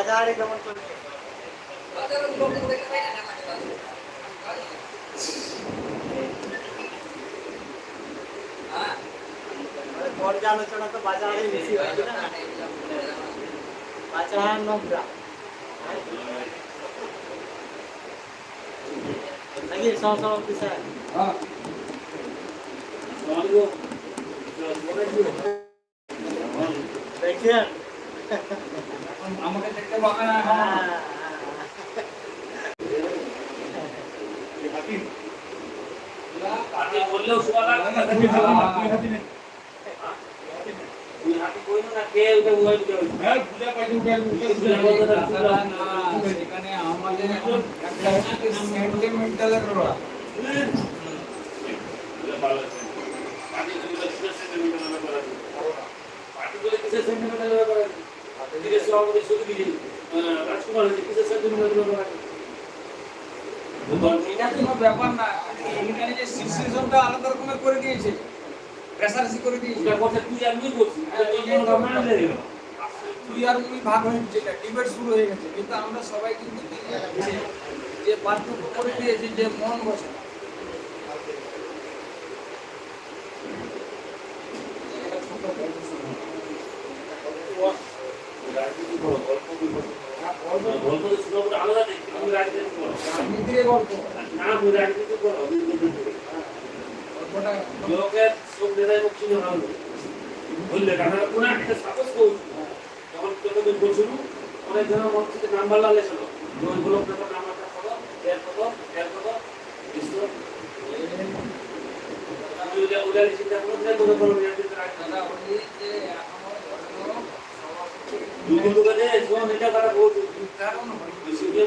বাজারে কেমন চলছে মানে পর্যালোচনা তো বাজারে বেশি হয় না বাজার নোংরা নাকি সহসভাপতি স্যার দেখছেন আমাকে দেখতে পাবে না হাতি বললেও শোয়া লাগবে না তুমি হাতি কইলো না কে ওটা উড়াই দিতে হবে এখানে আমাদের একটা রোড়া পার্টিগুলো কিসের সেন্টিমেন্টাল ব্যাপার আলাদা করে দিয়েছে করে দিয়েছে আর শুরু হয়ে গেছে কিন্তু আমরা সবাই কিন্তু যে পার্থক্য করে দিয়েছি, যে মন বসে রাজনীতি করো গল্প করো গল্প তো শুনে ওটা আলাদা দেখি তুমি রাজনীতি করো রাজনীতির গল্প। না করো গল্পটা লোকের মুখ ভালো কারণ কোনো একটা সাপোজ করছি তোকে বলছিল অনেক নাম্বার লাগলে ছিল ওই ব্লক নাম্বারটা এর এর চিন্তা করো দাদা যে শোন এটা তারা বলছে। কারণ বেশি দিয়ে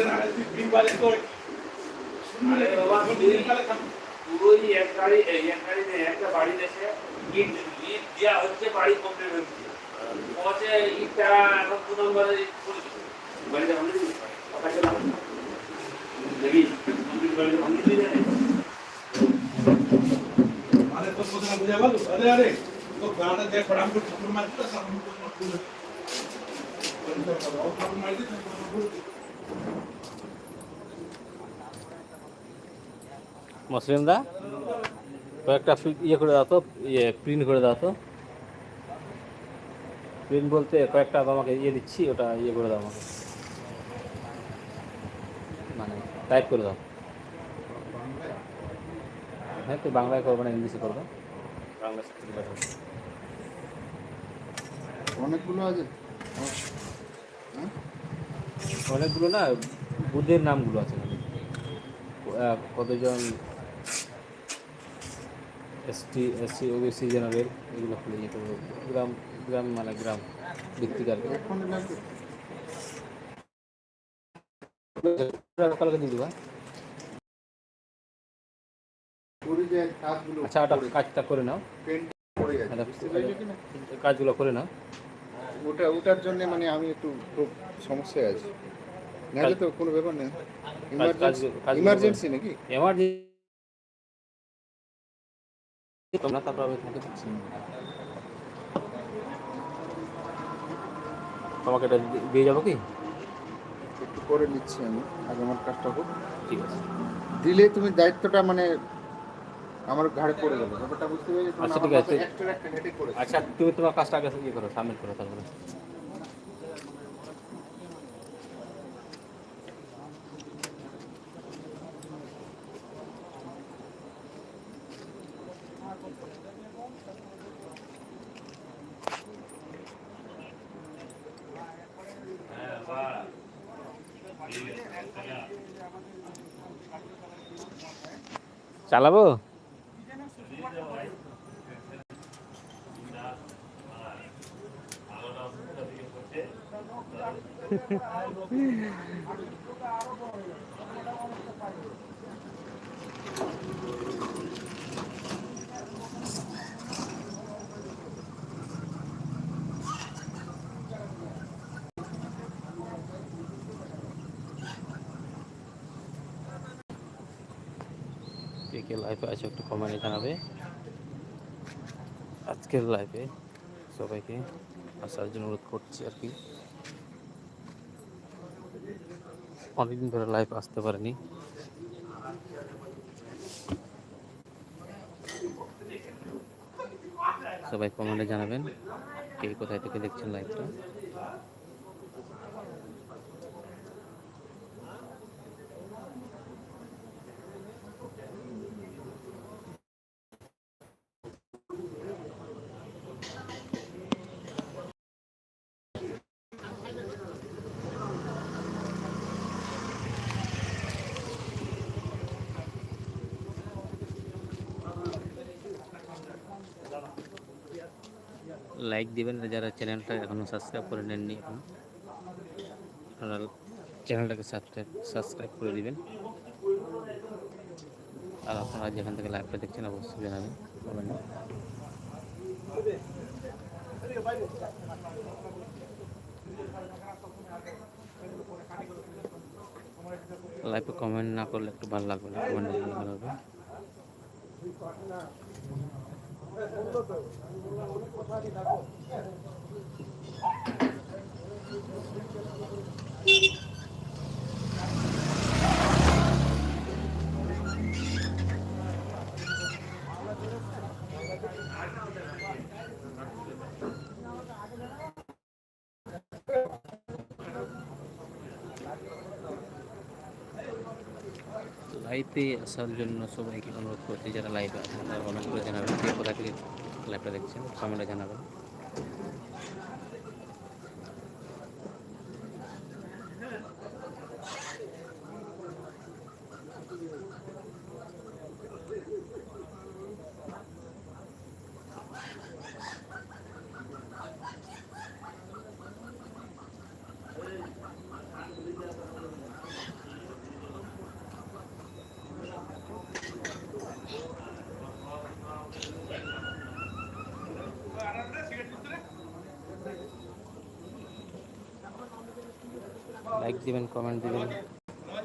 না আরে বাবা, তুই এক গাড়ি এই এক গাড়িতে একটা বাড়ি দেশে ইট ইট দেওয়া হচ্ছে বাড়ি কমপ্লিট হচ্ছে। পৌঁছে ইটটা এখন দু নম্বরে বাড়িতে ভাঙে দিবি? কথা চলা দেখি কমপ্লিট বাড়িতে ভাঙে দিবি আরে তোর কথা বুঝা আরে আরে তো গাড়িটা দেখ ফটাম করে ঠাকুর মারতে তো করে ঠাকুর মারতে। মসলিম দা? কয়েকটা ইয়ে করে দাও তো ইয়ে প্রিন্ট করে দাও তো। প্রিন্ট বলতে কয়েকটা তোমাকে ইয়ে দিচ্ছি ওটা ইয়ে করে দাও আমাকে। মানে টাইপ করে দাও। হ্যাঁ তুই বাংলায় করবে না ইংলিশে করবে। বাংলা অনেকগুলো আছে। অনেকগুলো না বুধের নামগুলো আছে। আহ, কতজন এসটি এসসি ওবিসি জেনারেল এগুলো খুলে ইয়ে করব গ্রাম গ্রাম মানে গ্রাম ভিত্তিক আচ্ছা কাজটা করে নাও। আচ্ছা, কাজগুলো করে নাও। ওটা ওটার জন্য মানে আমি একটু খুব সমস্যায় আছি। নাহলে তো কোনো ব্যাপার নেই। ইমার্জেন্সি নাকি? এমার্জেন্সি তোমরা তারপর আমি তোমাকে দিচ্ছি তোমাকে এটা দিয়ে যাব কি? একটু করে নিচ্ছি আমি। আগে আমার কাজটা হোক। ঠিক আছে। দিলে তুমি দায়িত্বটা মানে আমার ঘাড়ে পড়ে যাবে। ব্যাপারটা বুঝতে পেরেছ? আচ্ছা, ঠিক আছে। আচ্ছা তুমি তোমার কাজটা আগে ইয়ে করো সাবমিট করো তারপরে। চালাবো? কে লাইভে আছে একটু কমেন্টে জানাবে। আজকের লাইভে সবাইকে আসার জন্য অনুরোধ করছি আর কি। অনেকদিন ধরে লাইভ আসতে পারেনি। সবাই কমেন্টে জানাবেন, কে কোথায় থেকে দেখছেন লাইভটা লাইক দিবেন আর যারা চ্যানেলটা এখনও সাবস্ক্রাইব করে নেননি এখন আপনারা চ্যানেলটাকে সাবস্ক্রাইব সাবস্ক্রাইব করে দিবেন। আর আপনারা যেখান থেকে লাইভটা দেখছেন, অবশ্যই জানাবেন। কমেন্টে লাইভে কমেন্ট না করলে একটু ভালো লাগবে না। কমেন্টে ভালো হবে লাইভে আসার জন্য সবাইকে অনুরোধ করছি, যারা লাইভে তারা কমেন্ট করে জানাবেন কোথা থেকে লাইভটা দেখছেন কমেন্টে জানাবেন। দিবেন কমেন্ট দিবেন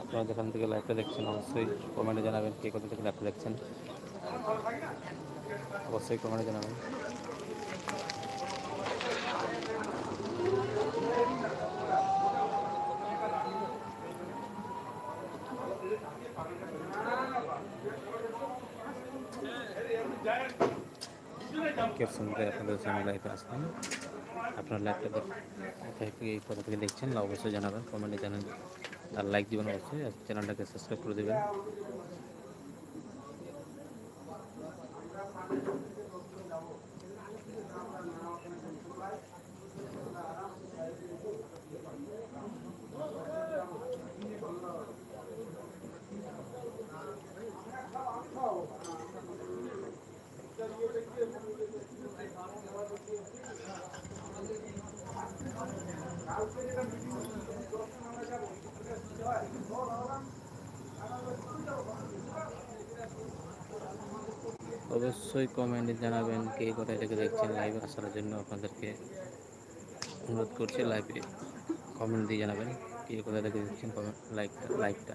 আপনারা যেখান থেকে লাইভটা দেখছেন অবশ্যই কমেন্টে জানাবেন কে কোথা থেকে লাইভটা দেখছেন অবশ্যই কমেন্টে জানাবেন কেউ শুনতে আপনাদের সামনে লাইভে আসলাম। আপনার লাইভটা কোথায় থেকে এই কথা থেকে দেখছেন অবশ্যই জানাবেন কমেন্টে জানান। আর লাইক দেবেন অবশ্যই, আর চ্যানেলটাকে সাবস্ক্রাইব করে দেবেন। অবশ্যই কমেন্টে জানাবেন কে কোথায় থেকে দেখছেন লাইভে আসার জন্য আপনাদেরকে অনুরোধ করছি লাইভে কমেন্ট দিয়ে জানাবেন কে কোথায় থেকে দেখছেন কমেন্ট লাইকটা লাইকটা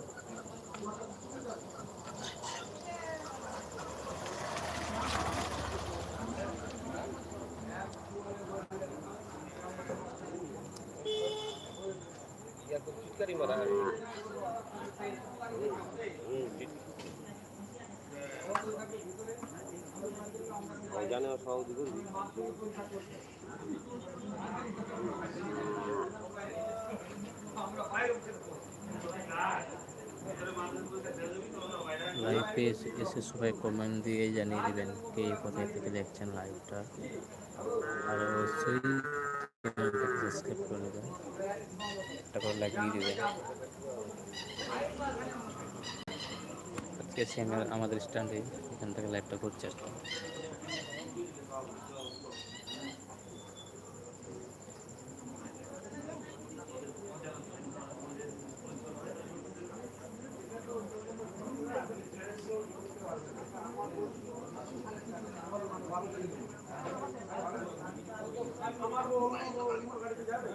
লাইভে এসে এসে সবাই কমেন্ট দিয়ে জানিয়ে দিবেন কে কোথায় থেকে দেখছেন লাইভটা আর অবশ্যই সাবস্ক্রাইব করে নেবেন একটা করে লাগিয়ে দিবেন গেছি আমাদের স্ট্যান্ডে এখান থেকে লাইভটা করছি আসলে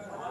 আমার